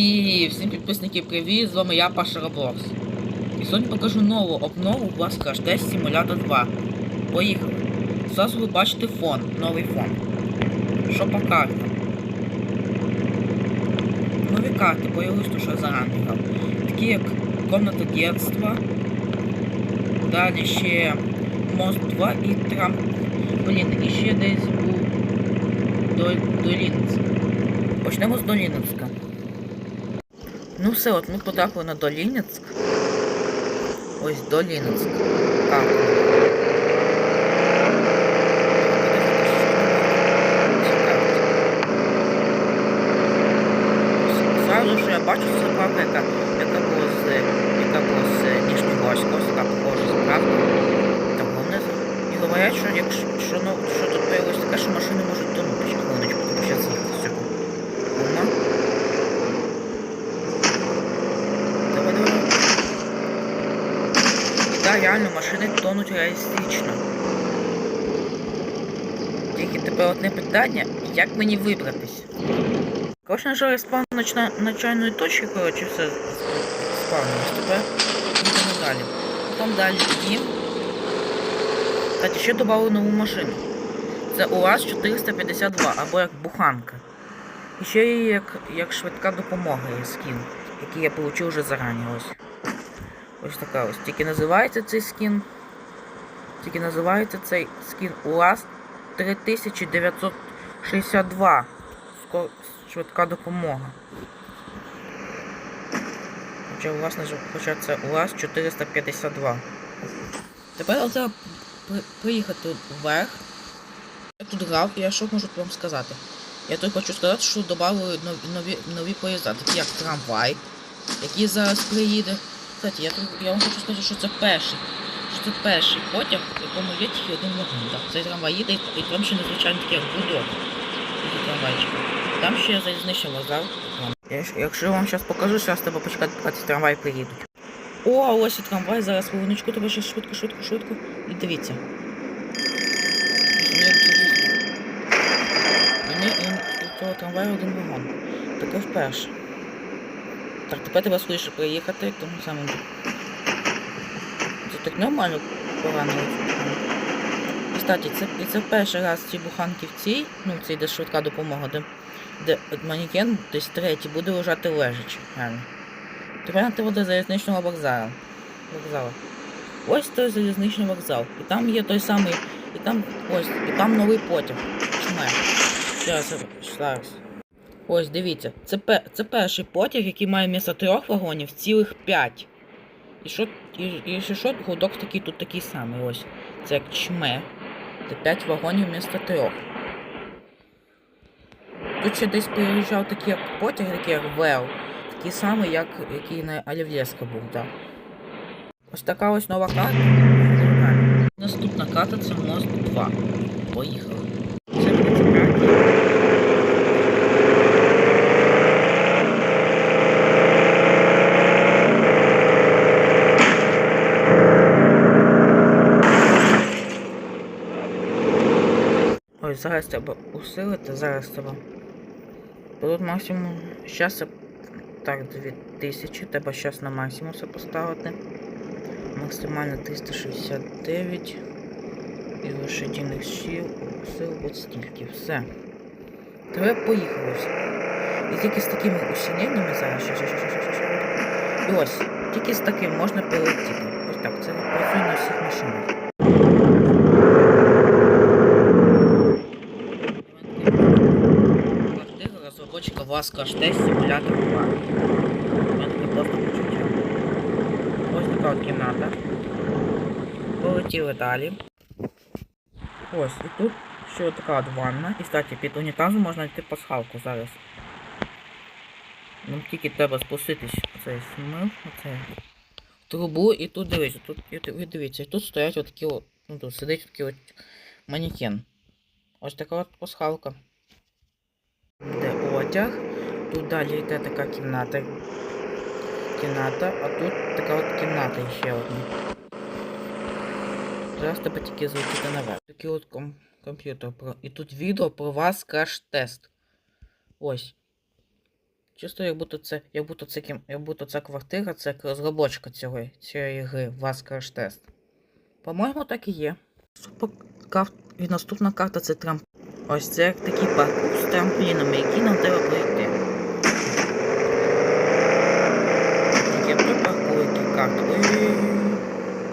І всім підписників привіт, з вами я Паша Роблокс. І сьогодні покажу нову обнову у вас Crash Test Simulator 2. Поїхали. Зараз ви бачите фон, новий фон. Що по картам? Нові карти появились, то що я зарані. Такі як Комната детства. Далі ще Мост 2 і Трамп. Блін, і ще десь був до, Долінськ. Почнемо з Долінецька. Ну все, от ми потрапили на Долінецьк. Ось Долінецьк. Карта. Зразу що я бачу це яка, яка була з яка була з Ніжньогорська, ось така похожа заправка. Там головне і говорять, що якщо що, ну, що тут появилось таке, що машини можуть тонути. Ще хвилиночку, тому що з'їхати з цього. Ума. Давай, давай. Так, реально, машини тонуть реалістично. Тільки тепер одне питання, як мені вибратись? Коротше, нажав спавн начна... начальної точки, коротше, все спавнилось. Тепер їдемо далі. Потім далі їм. Кстати, ще додали нову машину. Це УАЗ 452, або як буханка. І ще є як, як швидка допомога є скін, який я отримав вже зарані ось. Ось така ось. Тільки називається цей скін. Тільки називається цей скін УАЗ 3962. Швидка допомога. Хоча власне хоча це УАЗ 452. Тепер при- приїхати вверх. Я тут грав, і я що можу вам сказати? Я тут хочу сказати, що додали нові, нові, нові поїзда, такі як трамвай, який зараз приїде. Кстати, я, я вам хочу сказати, що це перший. Що це перший потяг, в якому є тільки один вагон. Так. Цей трамвай їде, і там ще незвичайно таке будок. Там ще є залізничний вокзал. Якщо я вам зараз покажу, зараз треба почекати, поки ці трамваї приїдуть. О, ось і трамвай, зараз хвилиночку, тебе ще швидко, швидко, швидко. І дивіться. І не і, і того трамваю один вагон. Таке вперше. Так, тепер треба скоріше приїхати, тому самому. Це так нормально погано. Кстати, це, це перший раз ці буханки в цій, ну цей де швидка допомога, де, де манікен десь третій буде лежати лежачи. Реально. Тепер треба до залізничного вокзалу. вокзалу. Ось той залізничний вокзал. І там є той самий. І там ось, і там новий потяг. Чме. Зараз, зараз. Ось, дивіться, це, це перший потяг, який має місто трьох вагонів, цілих п'ять. І що, і, і що, гудок такий тут такий самий, ось. Це як чме. Це 5 вагонів вмісто трьох. Тут ще десь приїжджав такий потяг, такий як Вел. Такий самий, як який на Олів'єска був, так. Ось така ось нова карта. Наступна карта це мост 2. Поїхали. Це мені цікаво. Ой, зараз треба усилити, зараз треба. Тут максимум. Це так, 2000, треба зараз на максимум все поставити. Максимально 369. І лошадиних сил, от стільки. Все. Тепер поїхали все. І тільки з такими усиленнями зараз. Ще, ще, ще, ще, ще. І ось, тільки з таким можна перелетіти. Ось так, це працює на всіх машинах. Розробочка вас каште симулятор 2. У мене просто почуття. Ось така кімната. Полетіли далі. Ось, і тут ще така ванна. І кстати, під унітазом можна йти пасхалку зараз. Нам тільки треба спуститись оцей смив, оцей трубу і тут дивіться, тут і дивіться, і тут стоять отакі от, ну тут сидить такий от манікен. Ось така от пасхалка. Де одяг. Тут далі йде така кімната. Кімната, а тут така от кімната ще одна. Зараз тебе тільки звучити наверх. Такий от ком комп'ютер про. І тут відео про вас краш-тест. Ось. Чисто як будто це, як будто це, як будто ця квартира, це розробочка цього, цієї гри, Вас Test. По-моєму, так і є. І наступна карта це трамп. Ось це такий паркур з трамплінами, які нам треба пройти. Таке який карта.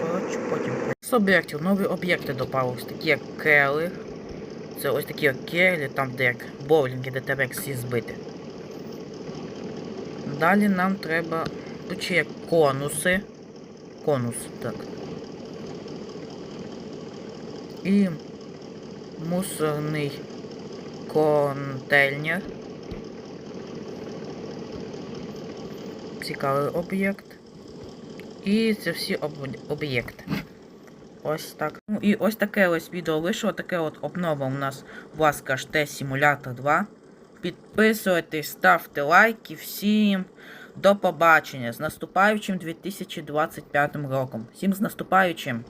Коротше, потім. З об'єктів, нові об'єкти додавались, такі як кели. Це ось такі як келі, там де як боулінги, де треба як всі збити. Далі нам треба. Тут ще є конуси. Конус, так. І мусорний контейнер. Цікавий об'єкт. І це всі об- об'єкти. Ось так. Ну і ось таке ось відео вийшло. Таке от обнова у нас Васка HT Simulator 2. Підписуйтесь, ставте лайки. Всім до побачення з наступаючим 2025 роком. Всім з наступаючим!